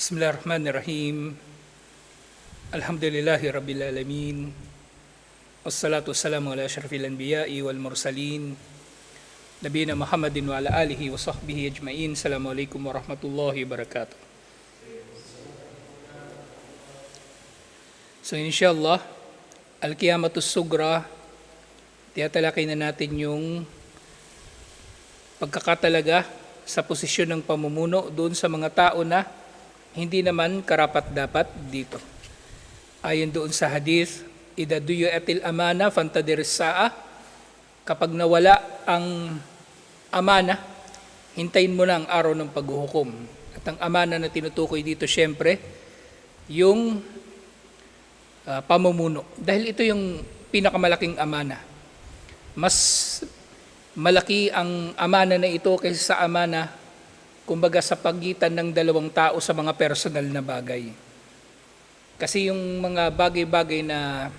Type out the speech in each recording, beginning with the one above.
بسم الله الرحمن الرحيم الحمد لله رب العالمين والصلاة والسلام على أشرف الأنبياء والمرسلين نبينا محمد وعلى آله وصحبه أجمعين السلام عليكم ورحمة الله وبركاته So inshallah, Al-Qiyamatus Sugra, tiyatalakay na natin yung pagkakatalaga sa posisyon ng pamumuno doon sa mga tao na hindi naman karapat-dapat dito. Ayon doon sa hadith, Ida duyo etil amana fantadir saa, kapag nawala ang amana, hintayin mo na ang araw ng paghuhukom. At ang amana na tinutukoy dito syempre, yung ah, pamumuno. Dahil ito yung pinakamalaking amana. Mas malaki ang amana na ito kaysa sa amana kumbaga sa pagitan ng dalawang tao sa mga personal na bagay. Kasi yung mga bagay-bagay na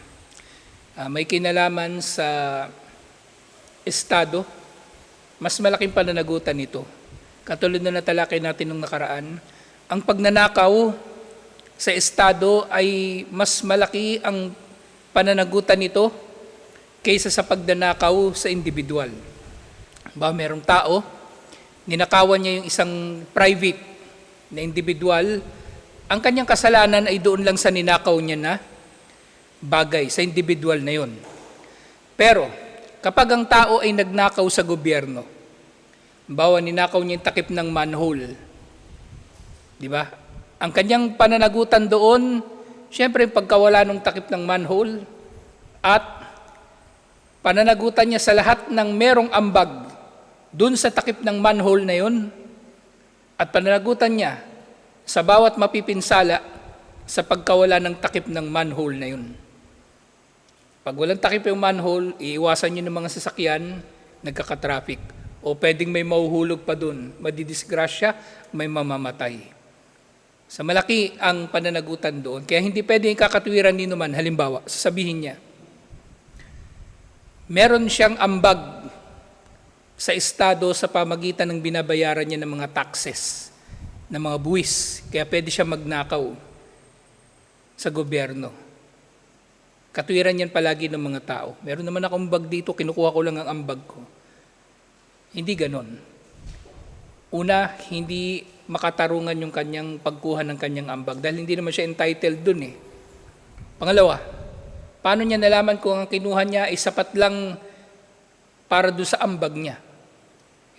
ah, may kinalaman sa estado, mas malaking pananagutan nito. Katulad na natalakay natin nung nakaraan, ang pagnanakaw sa estado ay mas malaki ang pananagutan nito kaysa sa pagnanakaw sa individual. Ba, merong tao, ninakawan niya yung isang private na individual, ang kanyang kasalanan ay doon lang sa ninakaw niya na bagay, sa individual na yon. Pero, kapag ang tao ay nagnakaw sa gobyerno, bawa ninakaw niya yung takip ng manhole, di ba? Ang kanyang pananagutan doon, syempre pagkawala ng takip ng manhole, at pananagutan niya sa lahat ng merong ambag dun sa takip ng manhole na yun at pananagutan niya sa bawat mapipinsala sa pagkawala ng takip ng manhole na yun. Pag walang takip yung manhole, iiwasan niyo ng mga sasakyan, nagkakatraffic. O pwedeng may mauhulog pa dun, madidisgrasya, may mamamatay. Sa malaki ang pananagutan doon. Kaya hindi pwedeng kakatwiran ni naman, halimbawa, sasabihin niya, meron siyang ambag sa estado sa pamagitan ng binabayaran niya ng mga taxes, ng mga buwis. Kaya pwede siya magnakaw sa gobyerno. Katwiran yan palagi ng mga tao. Meron naman akong ambag dito, kinukuha ko lang ang ambag ko. Hindi ganon. Una, hindi makatarungan yung kanyang pagkuha ng kanyang ambag dahil hindi naman siya entitled dun eh. Pangalawa, paano niya nalaman kung ang kinuha niya ay sapat lang para doon sa ambag niya?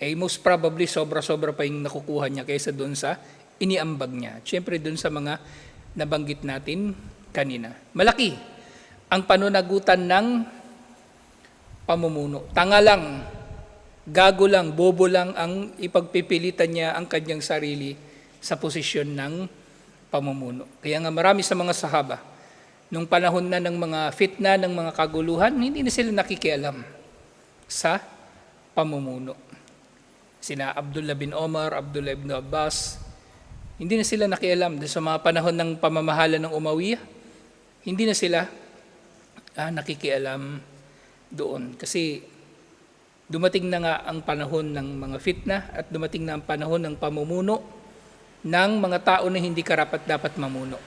Eh most probably sobra-sobra pa yung nakukuha niya kaysa doon sa iniambag niya. Siyempre doon sa mga nabanggit natin kanina. Malaki ang panunagutan ng pamumuno. Tanga lang, gago lang, bobo lang ang ipagpipilitan niya ang kanyang sarili sa posisyon ng pamumuno. Kaya nga marami sa mga sahaba, nung panahon na ng mga fitna, ng mga kaguluhan, hindi na sila nakikialam sa pamumuno. Sina Abdullah bin Omar, Abdullah ibn Abbas, hindi na sila nakialam sa mga panahon ng pamamahala ng Umayyah. Hindi na sila ah, nakikialam doon. Kasi dumating na nga ang panahon ng mga fitna at dumating na ang panahon ng pamumuno ng mga tao na hindi karapat dapat mamuno.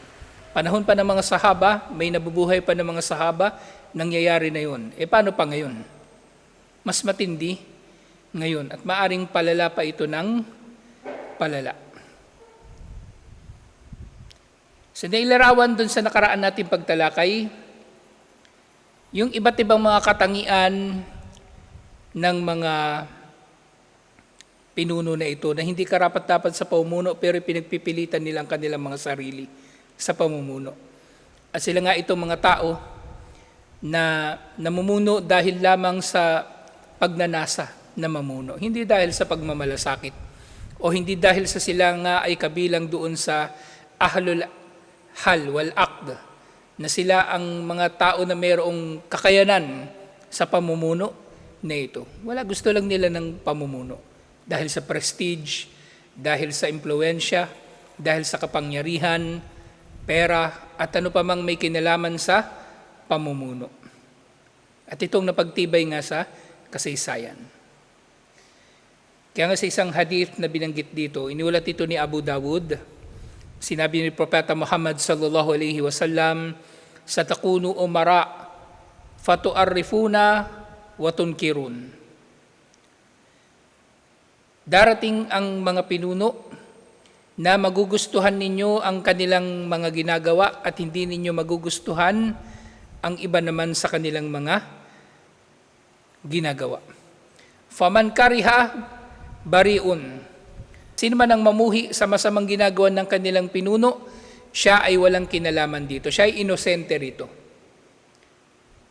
Panahon pa ng mga sahaba, may nabubuhay pa ng mga sahaba, nangyayari na yun. E paano pa ngayon? Mas matindi ngayon at maaring palala pa ito ng palala. Sa nailarawan dun sa nakaraan natin pagtalakay, yung iba't ibang mga katangian ng mga pinuno na ito na hindi karapat-dapat sa pamumuno pero pinagpipilitan nilang kanilang mga sarili sa pamumuno. At sila nga itong mga tao na namumuno dahil lamang sa pagnanasa na mamuno. Hindi dahil sa pagmamalasakit o hindi dahil sa sila nga ay kabilang doon sa ahlul hal wal aqd na sila ang mga tao na mayroong kakayanan sa pamumuno na ito. Wala gusto lang nila ng pamumuno dahil sa prestige, dahil sa impluensya, dahil sa kapangyarihan, pera, at ano pa mang may kinalaman sa pamumuno. At itong napagtibay nga sa kasaysayan. Kaya nga sa isang hadith na binanggit dito, iniulat ito ni Abu Dawud Sinabi ni Propeta Muhammad sallallahu alaihi wasallam, sa takunu umara fatuarrifuna wa tunkirun. Darating ang mga pinuno na magugustuhan ninyo ang kanilang mga ginagawa at hindi ninyo magugustuhan ang iba naman sa kanilang mga ginagawa. Faman kariha bariun. Sino man ang mamuhi sa masamang ginagawa ng kanilang pinuno, siya ay walang kinalaman dito. Siya ay inosente rito.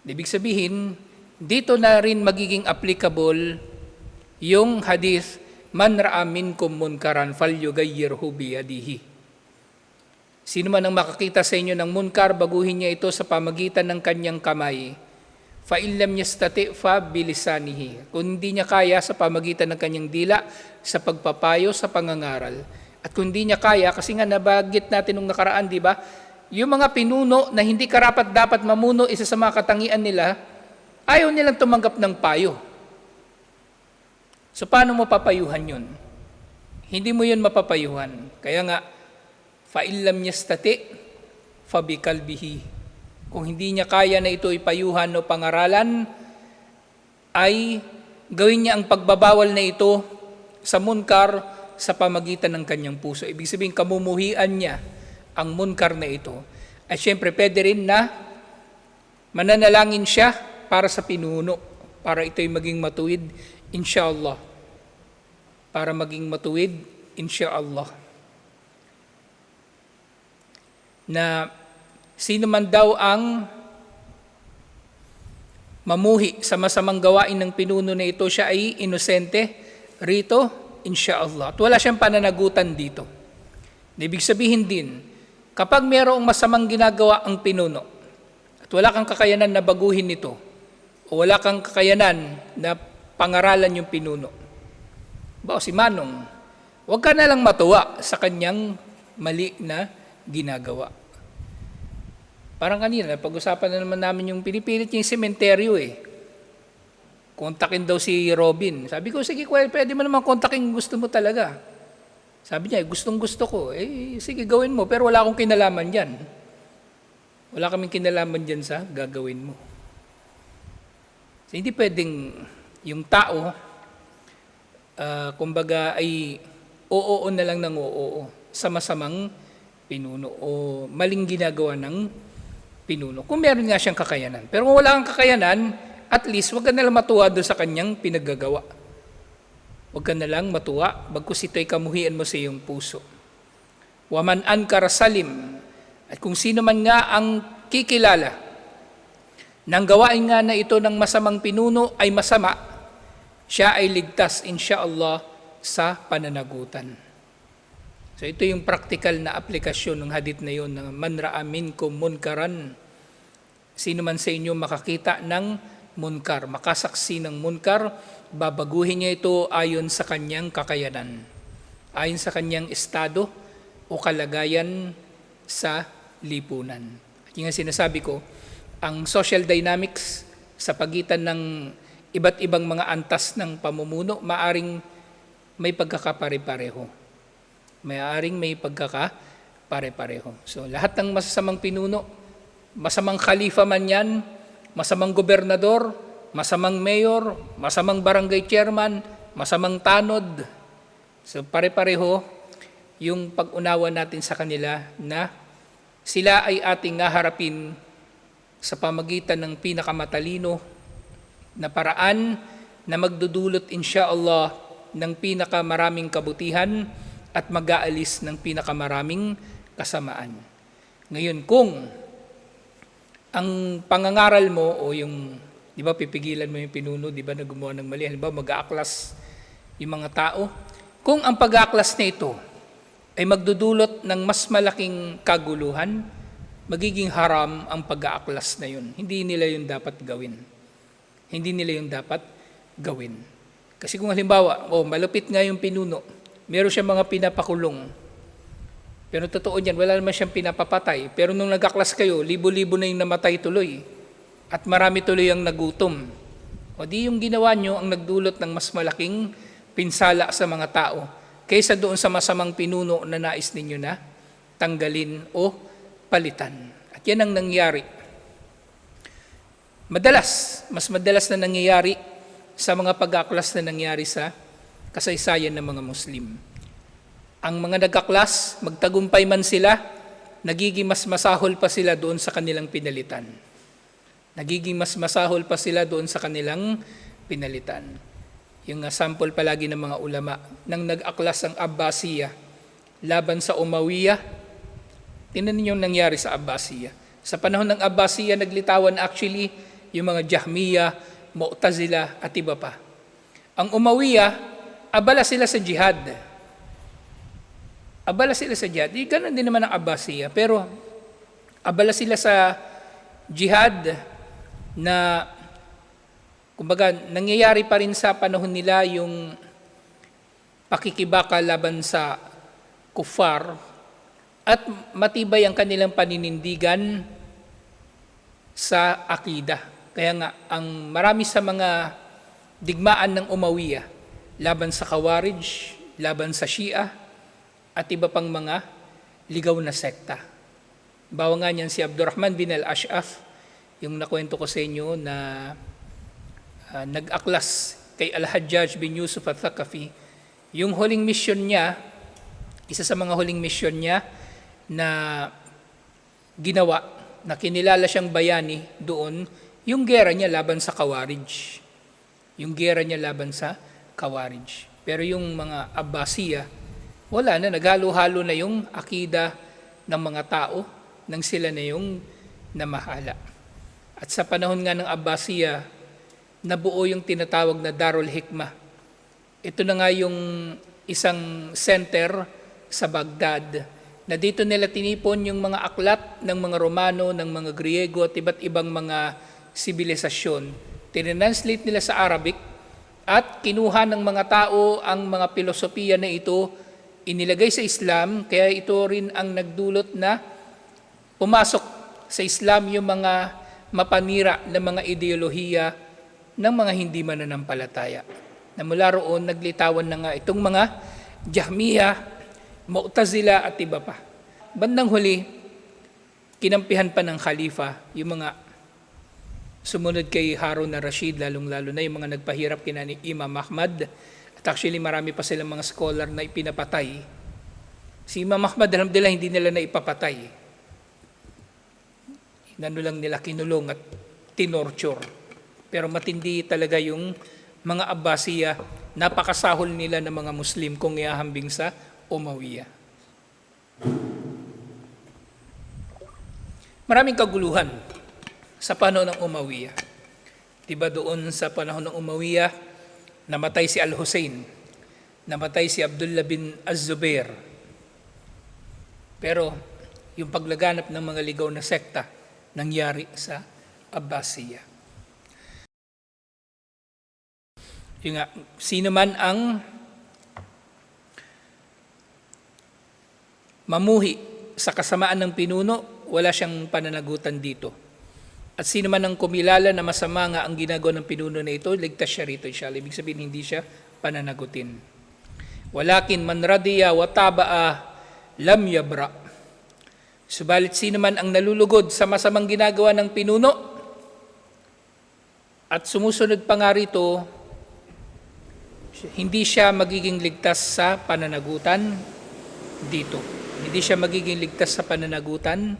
Ibig sabihin, dito na rin magiging applicable yung hadith, Man ra'a minkum munkaran falyughayyirhu biyadihi. Sino man ang makakita sa inyo ng munkar, baguhin niya ito sa pamagitan ng kanyang kamay. Fa illam yastati fa bilisanihi. Kung hindi niya kaya sa pamagitan ng kanyang dila, sa pagpapayo, sa pangangaral. At kung hindi niya kaya, kasi nga nabagit natin nung nakaraan, di ba? Yung mga pinuno na hindi karapat dapat mamuno, isa sa mga katangian nila, ayaw nilang tumanggap ng payo. So paano mo papayuhan yun? Hindi mo yun mapapayuhan. Kaya nga, fa'illam yastati, fabikalbihi. Kung hindi niya kaya na ito ipayuhan o pangaralan, ay gawin niya ang pagbabawal na ito sa munkar sa pamagitan ng kanyang puso. Ibig sabihin, kamumuhian niya ang munkar na ito. At syempre, pwede rin na mananalangin siya para sa pinuno, para ito'y maging matuwid, inshallah. Para maging matuwid, inshallah. Na sino man daw ang mamuhi sa masamang gawain ng pinuno na ito, siya ay inosente rito, inshallah. At wala siyang pananagutan dito. Ibig sabihin din, kapag mayroong masamang ginagawa ang pinuno, at wala kang kakayanan na baguhin ito, o wala kang kakayanan na pangaralan yung pinuno, ba si Manong, huwag ka na lang matuwa sa kanyang mali na ginagawa. Parang kanina, pag-usapan na naman namin yung pinipilit yung sementeryo eh. Kontakin daw si Robin. Sabi ko, sige, well, pwede mo naman kontakin gusto mo talaga. Sabi niya, gustong gusto ko. Eh, sige, gawin mo. Pero wala akong kinalaman dyan. Wala kaming kinalaman dyan sa gagawin mo. So, hindi pwedeng yung tao, uh, kumbaga ay oo na lang ng oo sa masamang pinuno o maling ginagawa ng pinuno. Kung meron nga siyang kakayanan. Pero kung wala kang kakayanan, at least wag ka na lang matuwa doon sa kanyang pinaggagawa. Huwag ka na lang matuwa, bagkus ito'y kamuhian mo sa iyong puso. Waman an karasalim, at kung sino man nga ang kikilala, nang gawain nga na ito ng masamang pinuno ay masama, siya ay ligtas, inshallah, sa pananagutan. So ito yung practical na aplikasyon ng hadith na yun, ng man ra'amin ko munkaran. Sino man sa inyo makakita ng munkar, makasaksi ng munkar, babaguhin niya ito ayon sa kanyang kakayanan, ayon sa kanyang estado o kalagayan sa lipunan. At yung sinasabi ko, ang social dynamics sa pagitan ng iba't ibang mga antas ng pamumuno, maaring may pagkakapare-pareho mayaaring may pagkaka-pare-pareho. So lahat ng masasamang pinuno, masamang khalifa man yan, masamang gobernador, masamang mayor, masamang barangay chairman, masamang tanod. So pare-pareho yung pag-unawa natin sa kanila na sila ay ating haharapin sa pamagitan ng pinakamatalino na paraan na magdudulot insya Allah ng pinakamaraming kabutihan at mag-aalis ng pinakamaraming kasamaan. Ngayon, kung ang pangangaral mo o yung, di ba, pipigilan mo yung pinuno, di ba, na gumawa ng mali, halimbawa mag-aaklas yung mga tao, kung ang pag-aaklas na ito ay magdudulot ng mas malaking kaguluhan, magiging haram ang pag-aaklas na yun. Hindi nila yun dapat gawin. Hindi nila yun dapat gawin. Kasi kung halimbawa, oh, malupit nga yung pinuno, meron siyang mga pinapakulong. Pero totoo niyan, wala naman siyang pinapapatay. Pero nung nagkaklas kayo, libo-libo na yung namatay tuloy. At marami tuloy ang nagutom. O di yung ginawa nyo ang nagdulot ng mas malaking pinsala sa mga tao kaysa doon sa masamang pinuno na nais ninyo na tanggalin o palitan. At yan ang nangyari. Madalas, mas madalas na nangyayari sa mga pag-aklas na nangyari sa kasaysayan ng mga Muslim. Ang mga nag-aklas, magtagumpay man sila, nagiging mas masahol pa sila doon sa kanilang pinalitan. Nagiging mas masahol pa sila doon sa kanilang pinalitan. Yung sample palagi ng mga ulama, nang nag-aklas ang Abbasiya laban sa Umawiya, tinan yung nangyari sa Abbasiya. Sa panahon ng Abbasiya, naglitawan actually yung mga Jahmiya, Mu'tazila at iba pa. Ang Umawiya, abala sila sa jihad. Abala sila sa jihad. Di ganun din naman ang Abbasiya. Pero abala sila sa jihad na kumbaga nangyayari pa rin sa panahon nila yung pakikibaka laban sa kufar at matibay ang kanilang paninindigan sa akida. Kaya nga, ang marami sa mga digmaan ng Umawiya laban sa Khawarij, laban sa Shia, at iba pang mga ligaw na sekta. Bawa nga niyan si Abdurrahman bin al-Ash'af, yung nakwento ko sa inyo na uh, nag-aklas kay Al-Hajjaj bin Yusuf al-Thaqafi, yung huling mission niya, isa sa mga huling mission niya na ginawa, na kinilala siyang bayani doon, yung gera niya laban sa Kawarij. Yung gera niya laban sa Kawarij. Pero yung mga Abbasiya, wala na, naghalo-halo na yung akida ng mga tao nang sila na yung namahala. At sa panahon nga ng Abbasiya, nabuo yung tinatawag na Darul Hikmah. Ito na nga yung isang center sa Baghdad na dito nila tinipon yung mga aklat ng mga Romano, ng mga Griego at iba't ibang mga sibilisasyon. Tinranslate nila sa Arabic at kinuha ng mga tao ang mga filosofiya na ito, inilagay sa Islam, kaya ito rin ang nagdulot na pumasok sa Islam yung mga mapanira na mga ideolohiya ng mga hindi mananampalataya. Na mula roon, naglitawan na nga itong mga Jahmiya, Mu'tazila at iba pa. Bandang huli, kinampihan pa ng Khalifa yung mga sumunod kay Harun na Rashid, lalong-lalo na yung mga nagpahirap kina ni Imam Ahmad. At actually, marami pa silang mga scholar na ipinapatay. Si Imam Ahmad, alhamdulillah, hindi nila na ipapatay. Inano lang nila kinulong at tinorture. Pero matindi talaga yung mga Abbasiya, napakasahol nila ng mga Muslim kung iahambing sa Umawiya. Maraming kaguluhan sa panahon ng Umawiya. Diba doon sa panahon ng Umawiya, namatay si Al-Hussein, namatay si Abdullah bin Az-Zubair. Pero yung paglaganap ng mga ligaw na sekta nangyari sa Abbasiya. Yung nga, sino man ang mamuhi sa kasamaan ng pinuno, wala siyang pananagutan dito. At sino man ang kumilala na masama nga ang ginagawa ng pinuno na ito, ligtas siya rito siya. Ibig sabihin, hindi siya pananagutin. Walakin man radiya wa taba'a lam yabra. Subalit sino man ang nalulugod sa masamang ginagawa ng pinuno at sumusunod pa nga rito, hindi siya magiging ligtas sa pananagutan dito. Hindi siya magiging ligtas sa pananagutan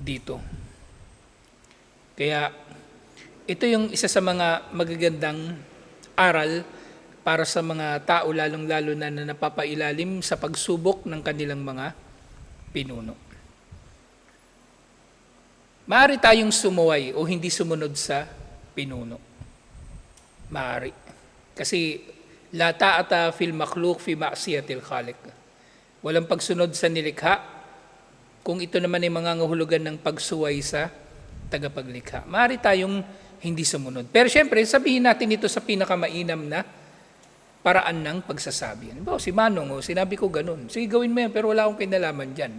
dito. Kaya ito yung isa sa mga magagandang aral para sa mga tao lalong-lalo na, na napapailalim sa pagsubok ng kanilang mga pinuno. Maaari tayong sumuway o hindi sumunod sa pinuno. Maaari. Kasi la ta'ata fil makhluk fi ma'siyatil khaliq. Walang pagsunod sa nilikha kung ito naman ay mangangahulugan ng pagsuway sa tagapaglikha. Maaari tayong hindi sumunod. Pero syempre, sabihin natin ito sa pinakamainam na paraan ng pagsasabi. Halimbawa, si Manong, oh, sinabi ko ganun. Sige, gawin mo yan, pero wala akong kinalaman dyan.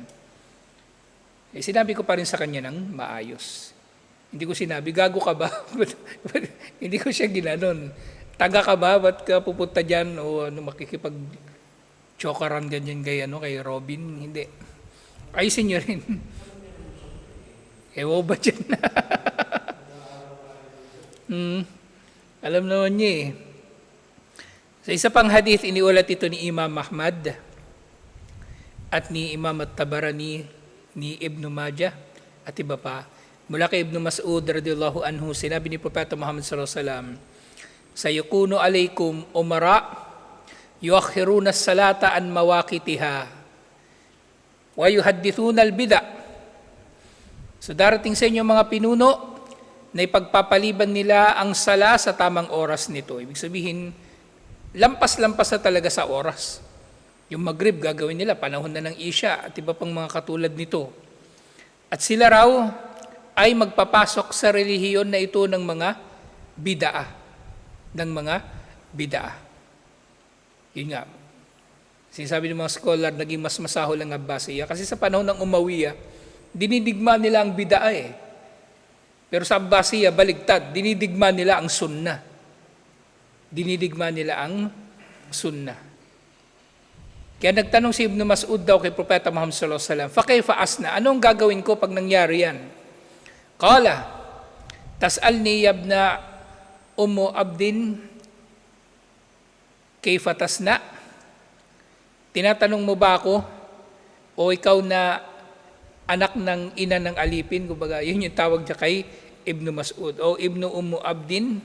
Eh, sinabi ko pa rin sa kanya ng maayos. Hindi ko sinabi, gago ka ba? Hindi ko siya ginanon. Taga ka ba? Ba't ka pupunta dyan? O ano, makikipag chokaran ganyan kay, ano, kay Robin? Hindi. Ayusin nyo rin. Ewan ba dyan? hmm, alam naman niya eh. Sa isa pang hadith, iniulat ito ni Imam Ahmad at ni Imam At-Tabarani ni Ibn Majah at iba pa. Mula kay Ibn Mas'ud radiyallahu anhu, sinabi ni Propeta Muhammad sallallahu alaihi wasallam, Sayakunu alaykum umara yuakhiruna salata an mawaqitiha wa yuhaddithuna al-bida. So darating sa inyo mga pinuno na ipagpapaliban nila ang sala sa tamang oras nito. Ibig sabihin, lampas-lampas na talaga sa oras. Yung Maghrib gagawin nila, panahon na ng Isha at iba pang mga katulad nito. At sila raw ay magpapasok sa relihiyon na ito ng mga bidaa. Ng mga bidaa. Yun nga. Sinasabi ng mga scholar, naging mas masahol ang Abbasiya. Kasi sa panahon ng Umawiya, dinidigma nila ang bidaa eh. Pero sa Abbasiya, baligtad, dinidigma nila ang sunnah. Dinidigma nila ang sunnah. Kaya nagtanong si Ibn Mas'ud daw kay Propeta Muhammad sallallahu alaihi wasallam, "Fakayfa asna? Anong gagawin ko pag nangyari yan?" Qala, "Tas'alni yabna Ummu Abdin kayfa tasna?" Tinatanong mo ba ako o ikaw na anak ng ina ng alipin, kumbaga, yun yung tawag niya kay Ibn Mas'ud. O Ibn Ummu Abdin,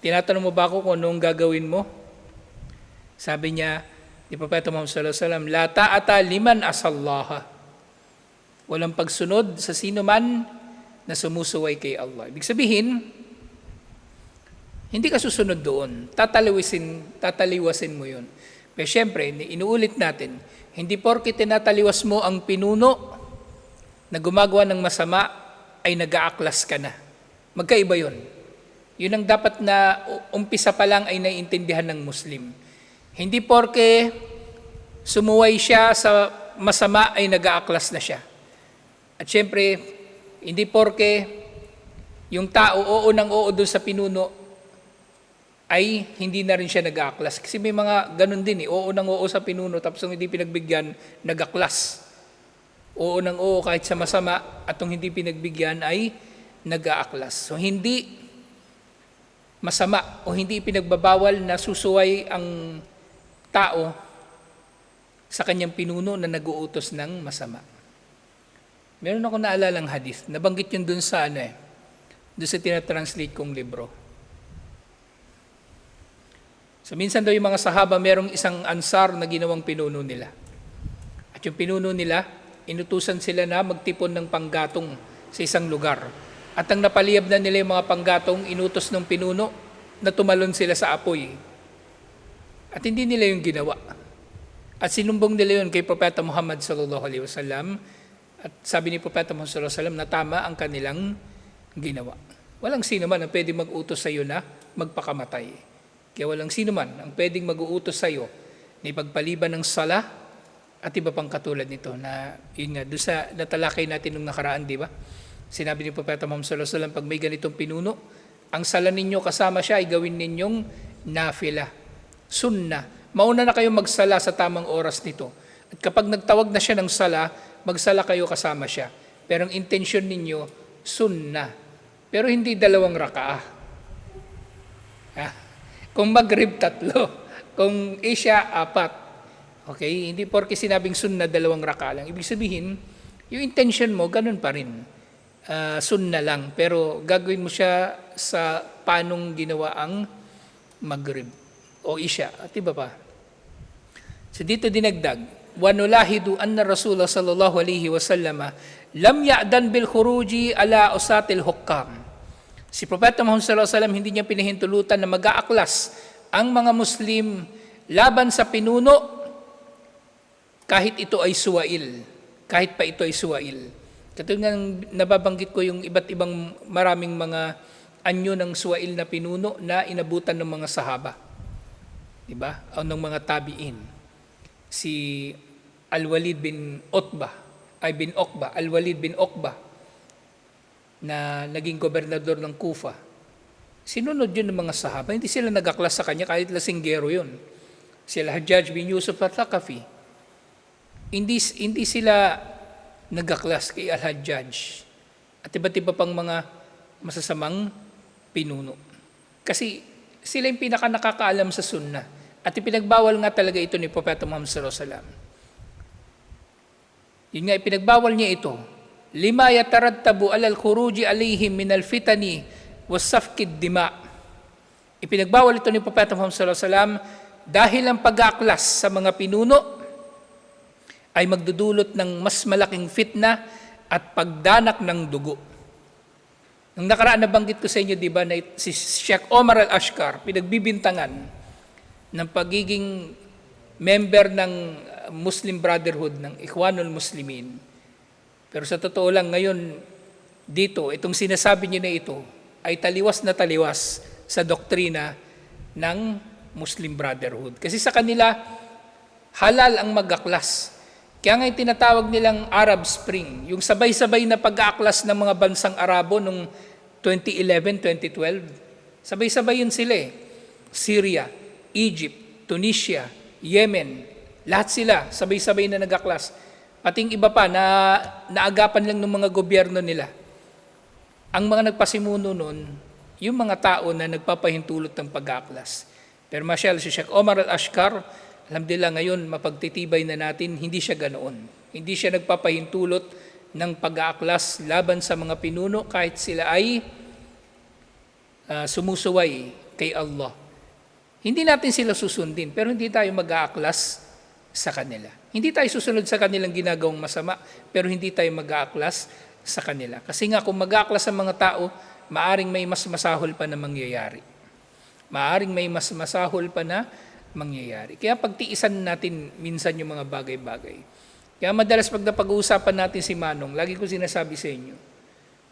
tinatanong mo ba ako kung anong gagawin mo? Sabi niya, ni Propeta Muhammad sallallahu alaihi wasallam, la ta'ata liman asallaha. Walang pagsunod sa sino man na sumusuway kay Allah. Ibig sabihin, hindi ka susunod doon. Tataliwasin, tataliwasin mo yun. Pero syempre, inuulit natin, hindi porke tinataliwas mo ang pinuno na gumagawa ng masama ay nag-aaklas ka na. Magkaiba yun. Yun ang dapat na umpisa pa lang ay naiintindihan ng Muslim. Hindi porke sumuway siya sa masama ay nag-aaklas na siya. At syempre, hindi porke yung tao oo nang oo doon sa pinuno ay hindi na rin siya nag-aaklas. Kasi may mga ganun din eh, oo nang oo sa pinuno tapos hindi pinagbigyan, nag-aklas. Oo nang oo kahit sa masama at kung hindi pinagbigyan ay nag-aaklas. So hindi masama o hindi pinagbabawal na susuway ang tao sa kanyang pinuno na nag-uutos ng masama. Meron ako naalalang hadith. Nabanggit yun dun sa ano eh, dun sa tinatranslate kong libro. So minsan daw yung mga sahaba, merong isang ansar na ginawang pinuno nila. At yung pinuno nila, inutusan sila na magtipon ng panggatong sa isang lugar. At ang napaliyab na nila yung mga panggatong, inutos ng pinuno na tumalon sila sa apoy. At hindi nila yung ginawa. At sinumbong nila yun kay Propeta Muhammad sallallahu alaihi wasallam. At sabi ni Propeta Muhammad sallallahu alaihi wasallam na tama ang kanilang ginawa. Walang sino man ang pwede mag-utos sa iyo na magpakamatay. Kaya walang sino man ang pwedeng mag-uutos sa iyo na ipagpaliban ng sala at iba pang katulad nito na yun nga, doon sa natalakay natin nung nakaraan, di ba? Sinabi ni Propeta Muhammad sallallahu alaihi wasallam, pag may ganitong pinuno, ang sala ninyo kasama siya ay gawin ninyong nafila, sunna. Mauna na kayo magsala sa tamang oras nito. At kapag nagtawag na siya ng sala, magsala kayo kasama siya. Pero ang intensyon ninyo, sunna. Pero hindi dalawang rakaah. Ha? Kung Maghrib, tatlo. Kung Isya, apat. Okay? Hindi porke sinabing sunna, dalawang raka lang. Ibig sabihin, yung intention mo, ganun pa rin. Uh, sunna lang. Pero gagawin mo siya sa panong ginawa ang Maghrib o Isya at iba pa. So dito dinagdag, وَنُلَاهِدُ أَنَّ الرَّسُولَ صلى الله عليه وسلم لم يأذن بالخروج على أسات الحكام Si Propeta Muhammad sallallahu alaihi wasallam hindi niya pinahintulutan na mag-aaklas ang mga Muslim laban sa pinuno kahit ito ay suwail, kahit pa ito ay suwail. Katulad ng nababanggit ko yung iba't ibang maraming mga anyo ng suwail na pinuno na inabutan ng mga sahaba. Diba? O ng mga tabiin. Si Al-Walid bin Utbah, ay bin Okba, Al-Walid bin Okba, na naging gobernador ng Kufa, sinunod yun ng mga sahaba. Hindi sila nagaklas sa kanya kahit lasinggero yun. Sila Hajjaj bin Yusuf at Thaqafi. Hindi, hindi sila nagaklas kay Al-Hajjaj at iba't iba pang mga masasamang pinuno. Kasi sila yung pinaka nakakaalam sa sunna at ipinagbawal nga talaga ito ni Propeta Muhammad sallallahu wasallam. Yun nga, ipinagbawal niya ito. Lima yatarattabu alal khuruji alayhim min al-fitani was safkid dima. Ipinagbawal ito ni Propeta Muhammad sallallahu wasallam dahil ang pag-aaklas sa mga pinuno ay magdudulot ng mas malaking fitna at pagdanak ng dugo. Nung nakaraan na banggit ko sa inyo, di ba, na si Sheikh Omar al-Ashkar, pinagbibintangan ng pagiging member ng uh, Muslim Brotherhood, ng Ikhwanul Muslimin. Pero sa totoo lang, ngayon, dito, itong sinasabi niya na ito, ay taliwas na taliwas sa doktrina ng Muslim Brotherhood. Kasi sa kanila, halal ang mag-aklas. Kaya nga tinatawag nilang Arab Spring, yung sabay-sabay na pag-aaklas ng mga bansang Arabo nung 2011, 2012. Sabay-sabay yun sila eh. Syria, Egypt, Tunisia, Yemen, lahat sila sabay-sabay na nag-aklas. Pating iba pa na naagapan lang ng mga gobyerno nila. Ang mga nagpasimuno nun, yung mga tao na nagpapahintulot ng pag-aaklas. Pero masyal, si Sheikh Omar al-Ashkar, alhamdulillah ngayon, mapagtitibay na natin, hindi siya ganoon. Hindi siya nagpapahintulot ng pag-aaklas laban sa mga pinuno kahit sila ay ah, sumusuway kay Allah. Hindi natin sila susundin, pero hindi tayo mag-aaklas sa kanila. Hindi tayo susunod sa kanilang ginagawang masama, pero hindi tayo mag-aaklas sa kanila. Kasi nga kung mag-aaklas sa mga tao, maaring may mas masahol pa na mangyayari. Maaring may mas masahol pa na mangyayari. Kaya pagtiisan natin minsan yung mga bagay-bagay. Kaya madalas pag napag-uusapan natin si Manong, lagi ko sinasabi sa inyo,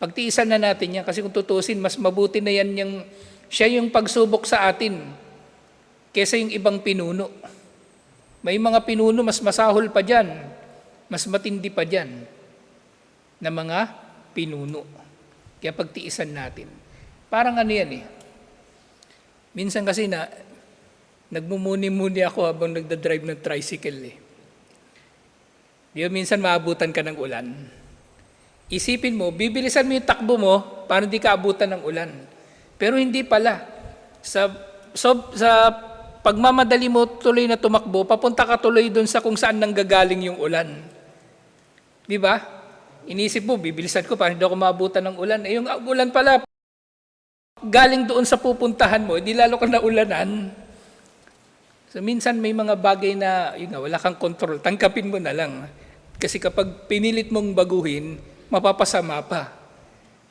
pagtiisan na natin yan kasi kung tutusin, mas mabuti na yan yung, siya yung pagsubok sa atin kesa yung ibang pinuno. May mga pinuno mas masahol pa dyan, mas matindi pa dyan na mga pinuno. Kaya pagtiisan natin. Parang ano yan eh. Minsan kasi na, nagmumuni-muni ako habang nagda-drive ng tricycle eh. Di minsan maabutan ka ng ulan? Isipin mo, bibilisan mo yung takbo mo para hindi ka abutan ng ulan. Pero hindi pala. Sa, so, sa pagmamadali mo tuloy na tumakbo, papunta ka tuloy doon sa kung saan nanggagaling yung ulan. Di ba? Inisip mo, bibilisan ko para hindi ako maabutan ng ulan. Eh, yung ulan pala, galing doon sa pupuntahan mo, di lalo ka na ulanan. So minsan may mga bagay na, yun nga, wala kang control, tangkapin mo na lang. Kasi kapag pinilit mong baguhin, mapapasama pa.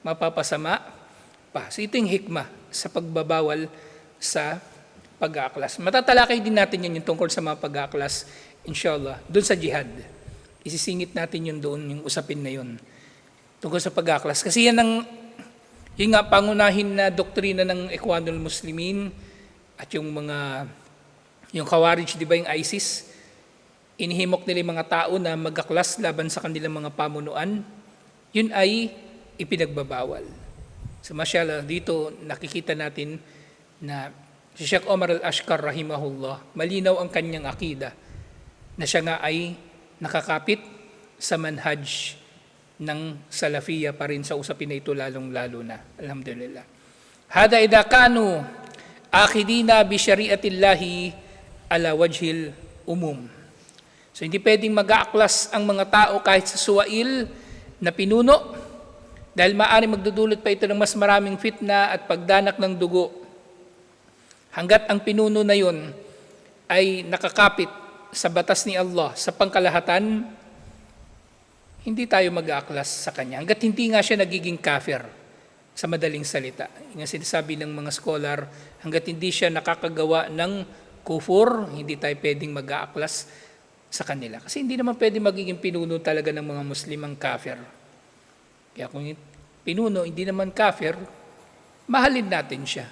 Mapapasama pa. So ito yung hikma sa pagbabawal sa pag-aaklas. Matatalakay din natin yan yung tungkol sa mga pag-aaklas, inshallah, doon sa jihad. Isisingit natin yun doon, yung usapin na yun. Tungkol sa pag-aaklas. Kasi yan ang, yung nga, pangunahin na doktrina ng Ikhwanul Muslimin at yung mga yung Khawarij, di ba yung ISIS, inihimok nila yung mga tao na magaklas laban sa kanilang mga pamunuan, yun ay ipinagbabawal. So masyala, dito nakikita natin na si Sheikh Omar al-Ashkar rahimahullah, malinaw ang kanyang akida na siya nga ay nakakapit sa manhaj ng Salafiyya pa rin sa usapin na ito lalong-lalo na. Alhamdulillah. Hada idha kanu akhidina bi syariatillahi ala wajhil umum. So hindi pwedeng mag-aaklas ang mga tao kahit sa suwail na pinuno dahil maaari magdudulot pa ito ng mas maraming fitna at pagdanak ng dugo. Hanggat ang pinuno na yun ay nakakapit sa batas ni Allah sa pangkalahatan, hindi tayo mag-aaklas sa kanya. Hanggat hindi nga siya nagiging kafir sa madaling salita. Yung sinasabi ng mga scholar, hanggat hindi siya nakakagawa ng kufur, hindi tayo pwedeng mag-aaklas sa kanila. Kasi hindi naman pwede magiging pinuno talaga ng mga Muslim ang kafir. Kaya kung pinuno hindi naman kafir, mahalin natin siya.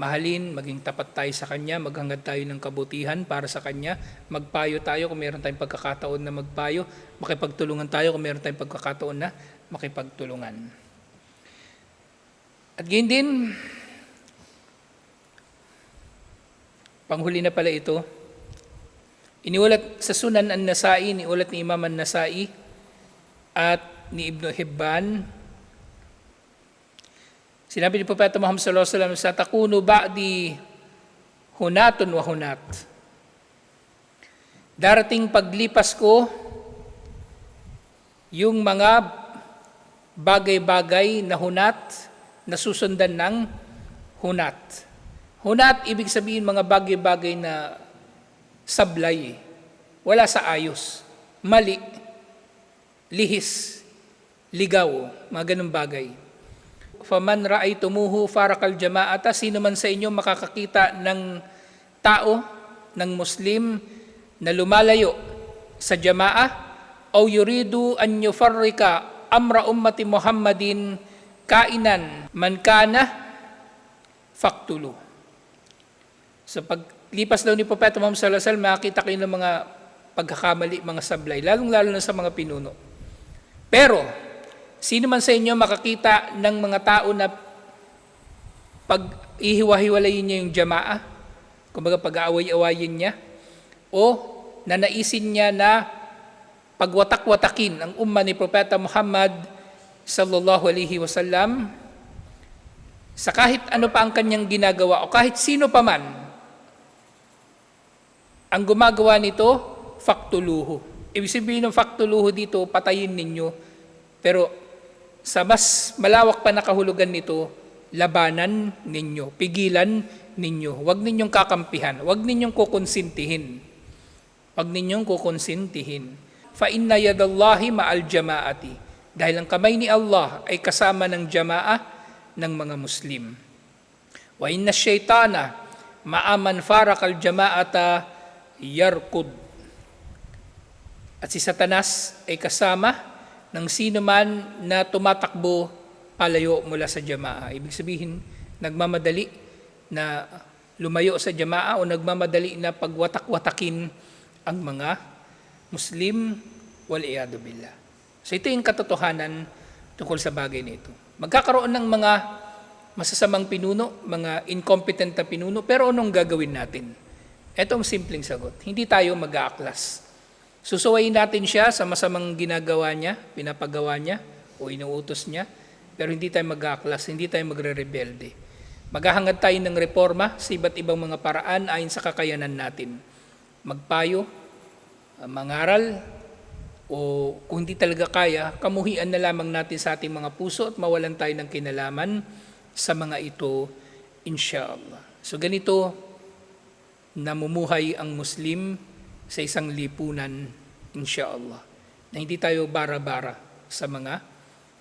Mahalin, maging tapat tayo sa kanya, maghangad tayo ng kabutihan para sa kanya, magpayo tayo kung meron tayong pagkakataon na magpayo, makipagtulungan tayo kung meron tayong pagkakataon na makipagtulungan. At gayon din, Panghuli na pala ito. Iniulat sa Sunan an-Nasai, iniulat ni Imam an-Nasai, at ni Ibn Hibban. Sinabi ni Propeta Muhammad sallallahu alaihi wasallam sa takunu ba'di hunatun wa hunat. Darating paglipas ko yung mga bagay-bagay na hunat na susundan ng hunat. Hunat, ibig sabihin mga bagay-bagay na sablay. Wala sa ayos. Mali. Lihis. Ligaw. Mga ganun bagay. Faman ra'aytumuhu farakal jama'ata, sino man sa inyo makakakita ng tao, ng Muslim, na lumalayo sa jama'a, o yuridu an yufarrika amra ummati Muhammadin kainan man kana faktulu. Sa paglipas daw ni Propeta Muhammad sallallahu makita kayo ng mga pagkakamali, mga sablay, lalong-lalo na sa mga pinuno. Pero, sino man sa inyo makakita ng mga tao na pag ihiwa-hiwalayin niya yung jama'a, kumbaga pag-aaway-awayin niya, o nanaisin niya na pagwatak-watakin ang umma ni Propeta Muhammad sallallahu alaihi wasallam? Sa kahit ano pa ang kanyang ginagawa o kahit sino pa man ang gumagawa nito, faktuluhu. Ibig sabihin ng faktuluhu dito, patayin ninyo. Pero sa mas malawak pa na kahulugan nito, labanan ninyo, pigilan ninyo. Huwag ninyong kakampihan, huwag ninyong kukonsintihin. Huwag ninyong kukonsintihin. Fa inna yadallahi ma'al jama'ati. Dahil ang kamay ni Allah ay kasama ng jama'a ng mga Muslim. Wa inna syaitana ma'aman farakal jama'ata yarkud. At si Satanas ay kasama ng sino man na tumatakbo palayo mula sa jama'a. Ibig sabihin, nagmamadali na lumayo sa jama'a o nagmamadali na pagwatak-watakin ang mga Muslim wal billah. So ito yung katotohanan tungkol sa bagay nito. Magkakaroon ng mga masasamang pinuno, mga incompetent na pinuno, pero anong gagawin natin? Ito ang simpleng sagot. Hindi tayo mag-aaklas. Susuwayin natin siya sa masamang ginagawa niya, pinapagawa niya, o inuutos niya, pero hindi tayo mag-aaklas, hindi tayo magre-rebelde. Maghahangad tayo ng reforma sa iba't ibang mga paraan ayon sa kakayanan natin. Magpayo, uh, mangaral, o kung hindi talaga kaya, kamuhian na lamang natin sa ating mga puso at mawalan tayo ng kinalaman sa mga ito, inshallah. So ganito, namumuhay ang Muslim sa isang lipunan, inshallah. Na hindi tayo bara-bara sa mga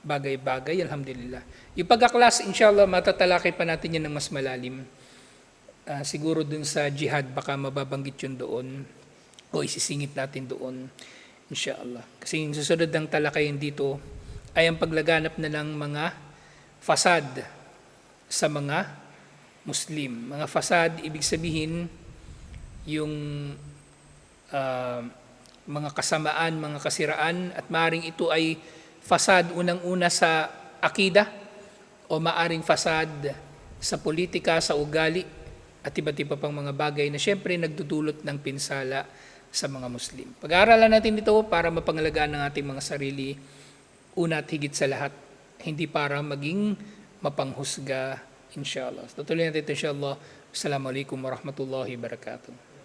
bagay-bagay, alhamdulillah. Yung pag-aklas, inshallah, matatalakay pa natin yan ng mas malalim. Ah, siguro dun sa jihad, baka mababanggit yun doon o isisingit natin doon. Inshallah. Kasi yung susunod ng talakayin dito ay ang paglaganap na ng mga fasad sa mga Muslim. Mga fasad, ibig sabihin, yung uh, mga kasamaan, mga kasiraan, at maaring ito ay fasad unang-una sa akida o maaring fasad sa politika, sa ugali, at iba't iba pang mga bagay na syempre nagdudulot ng pinsala sa mga Muslim. Pag-aaralan natin ito para mapangalagaan ng ating mga sarili, una at higit sa lahat, hindi para maging mapanghusga, inshallah. Tutuloy natin ito, inshallah. Assalamualaikum warahmatullahi wabarakatuh.